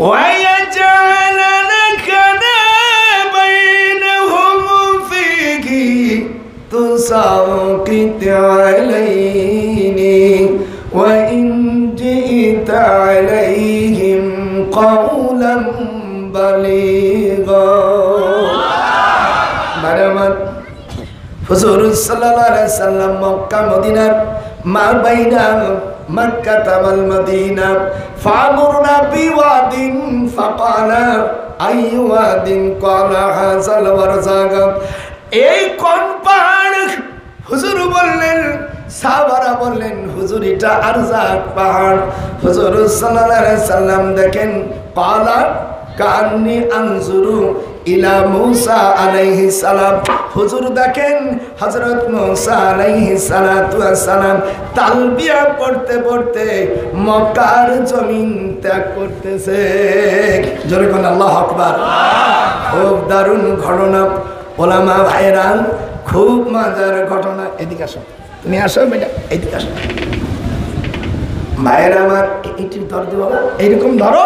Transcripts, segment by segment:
ويجعل لكنا بينهم فيه تساقط عليني وإن جئت عليهم قولا بليغا বারবার হুজুর সাল্লাল্লাহু আলাইহি সাল্লাম মক্কা মদিনার মা বাইনা মক্কা তাওয়াল মদিনা ফামুরনা বিওয়াদিন ফাকালা আইয়ু ওয়াদিন ক্বালা হাযাল ওয়ারজাগ এই পাহাড়? হুজুর বললেন, সাহাবারা বললেন, হুজুর, এটা পাহাড়। হুজুর সাল্লাল্লাহু সাল্লাম দেখেন পালা কান্নি আনজুরু ইলা মুসা আলাইহি সালাম। হুজুর দেখেন, হযরত মুসা আলাইহি সালাতু সালাম তালবিয়া পড়তে পড়তে মক্কার জমিন ত্যাগ করতেছে। জোরে কোন আল্লাহু আকবার। খুব দারুণ ঘটনা। ওলামা ভাইরা খুব মজার ঘটনা। এদিকে আসো। তুমি আসো বেটা, এদিকে আসো। ভাইয়েরা আমার এটি ধর দিব এইরকম ধরো।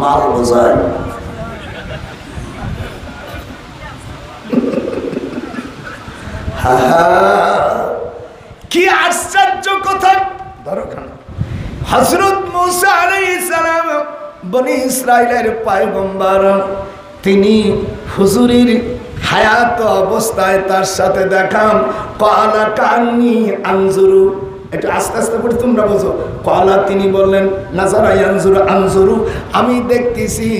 মাল বোঝায়। কি আশ্চর্য কথা। ধরো কেন। হজরত মুসা আলাইহিস সালাম বনি তিনি হুজুরির হায়াত অবস্থায় তার সাথে দেখাম কলা আনজুরু। এটা আস্তে আস্তে করে তোমরা বোঝো। কলা তিনি বললেন, নাজারা আনজুরু আনজুরু, আমি দেখতেছি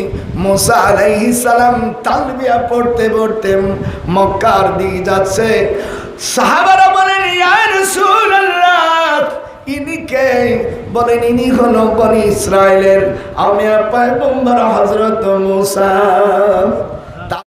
মোসা আলাইহি সালাম তালবিয়া পড়তে পড়তে মক্কার দিকে যাচ্ছে। সাহাবারা বলেন, ইয়া রাসূলুল্লাহ ইনি কে? বলেন, ইনি হলো বনি ইসরায়েলের আমি পায়গম্বর হযরত মুসা।